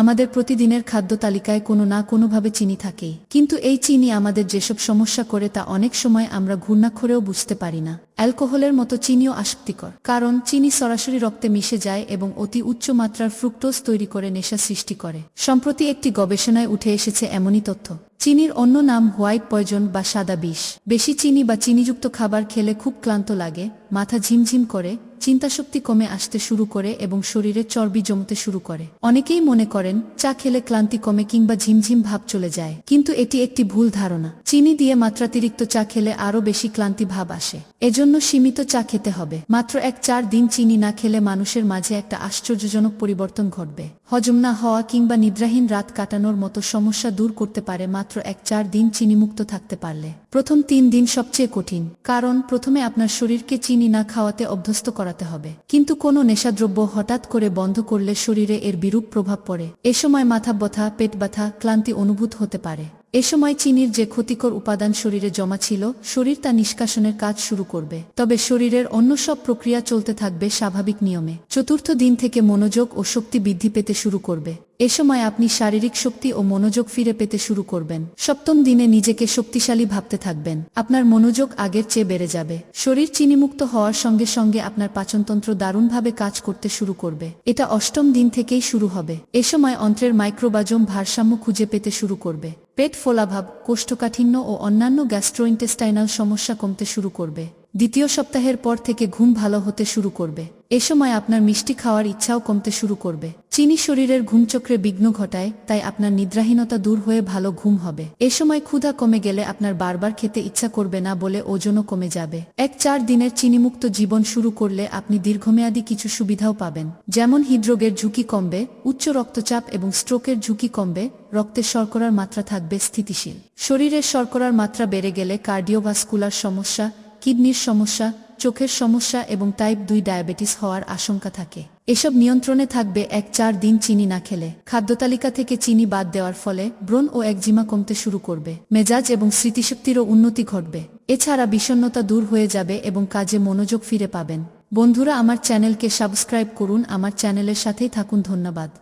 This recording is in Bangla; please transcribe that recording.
আমাদের প্রতিদিনের খাদ্য তালিকায় কোনো না কোনোভাবে চিনি থাকেই কিন্তু এই চিনি আমাদের যেসব সমস্যা করে তা অনেক সময় আমরা ঘূর্ণাক্ষরেও বুঝতে পারি না। অ্যালকোহলের মতো চিনিও আসক্তিকর। কারণ চিনি সরাসরি রক্তে মিশে যায় এবং অতি উচ্চ মাত্রার ফ্রুক্টোজ তৈরি করে নেশা সৃষ্টি করে। সম্প্রতি একটি গবেষণায় উঠে এসেছে এমনই তথ্য। চিনির অন্য নাম হোয়াইট পয়জন বা সাদা বিষ। বেশি চিনি বা চিনিযুক্ত খাবার খেলে খুব ক্লান্ত লাগে, মাথা ঝিমঝিম করে চিন্তাশক্তি কমে আসতে শুরু করে এবং শরীরে চর্বি জমতে শুরু করে। অনেকেই মনে করেন, চা খেলে ক্লান্তি কমে কিংবা ঝিমঝিম ভাব চলে যায়। কিন্তু এটি একটি ভুল ধারণা। চিনি দিয়ে মাত্রাতিরিক্ত চা খেলে আরও বেশি ক্লান্তি ভাব আসে। এজন্য সীমিত চা খেতে হবে। মাত্র এক চার দিন চিনি না খেলে মানুষের মাঝে একটা আশ্চর্যজনক পরিবর্তন ঘটবে। হজম না হওয়া কিংবা নিদ্রাহীন রাত কাটানোর মতো সমস্যা দূর করতে পারে মাত্র এক চার দিন চিনিমুক্ত থাকতে পারলে। প্রথম তিন দিন সবচেয়ে কঠিন, কারণ প্রথমে আপনার শরীরকে চিনি না খাওয়াতে অভ্যস্ত করাতে হবে। কিন্তু কোনো নেশাদ্রব্য হঠাৎ করে বন্ধ করলে শরীরে এর বিরূপ প্রভাব পড়ে। এ সময় মাথা ব্যথা, পেট ব্যথা, ক্লান্তি অনুভূত হতে পারে। এ সময় চিনির যে ক্ষতিকর উপাদান শরীরে জমা ছিল, শরীর তা নিষ্কাশনের কাজ শুরু করবে। তবে শরীরের অন্য সব প্রক্রিয়া চলতে থাকবে স্বাভাবিক নিয়মে। চতুর্থ দিন থেকে মনোযোগ ও শক্তি বৃদ্ধি পেতে শুরু করবে। এ সময় আপনি শারীরিক শক্তি ও মনোযোগ ফিরে পেতে শুরু করবেন। সপ্তম দিনে নিজেকে শক্তিশালী ভাবতে থাকবেন। আপনার মনোযোগ আগের চেয়ে বেড়ে যাবে। শরীর চিনিমুক্ত হওয়ার সঙ্গে সঙ্গে আপনার পাচনতন্ত্র দারুণভাবে কাজ করতে শুরু করবে। এটা অষ্টম দিন থেকেই শুরু হবে। এ সময় অন্ত্রের মাইক্রোবাজম ভারসাম্য খুঁজে পেতে শুরু করবে। পেট ফোলাভাব, কোষ্ঠকাঠিন্য ও অন্যান্য গ্যাস্ট্রোইন্টেস্টাইনাল সমস্যা কমতে শুরু করবে। দ্বিতীয় সপ্তাহের পর থেকে ঘুম ভালো হতে শুরু করবে। এ সময় আপনার মিষ্টি খাওয়ার ইচ্ছাও কমতে শুরু করবে। চিনি শরীরের ঘুমচক্রে বিঘ্ন ঘটায়, তাই আপনার নিদ্রাহীনতা দূর হয়ে ভালো ঘুম হবে। এ সময় ক্ষুধা কমে গেলে আপনার বারবার খেতে ইচ্ছা করবে না বলে ওজনও কমে যাবে। এক চার দিনের চিনিমুক্ত জীবন শুরু করলে আপনি দীর্ঘমেয়াদী কিছু সুবিধাও পাবেন। যেমন হৃদরোগের ঝুঁকি কমবে, উচ্চ রক্তচাপ এবং স্ট্রোকের ঝুঁকি কমবে রক্তের শর্করার মাত্রা থাকবে স্থিতিশীল। শরীরের শর্করার মাত্রা বেড়ে গেলে কার্ডিওভাস্কুলার সমস্যা, কিডনির সমস্যা চোখের সমস্যা এবং টাইপ দুই ডায়াবেটিস হওয়ার আশঙ্কা থাকে। এসব নিয়ন্ত্রণে থাকবে এক চার দিন চিনি না খেলে। খাদ্যতালিকা থেকে চিনি বাদ দেওয়ার ফলে ব্রণ ও একজিমা কমতে শুরু করবে। মেজাজ এবং স্মৃতিশক্তিরও উন্নতি ঘটবে। এছাড়া বিষণ্ণতা দূর হয়ে যাবে এবং কাজে মনোযোগ ফিরে পাবেন। বন্ধুরা, আমার চ্যানেলকে সাবস্ক্রাইব করুন। আমার চ্যানেলের সাথেই থাকুন। ধন্যবাদ।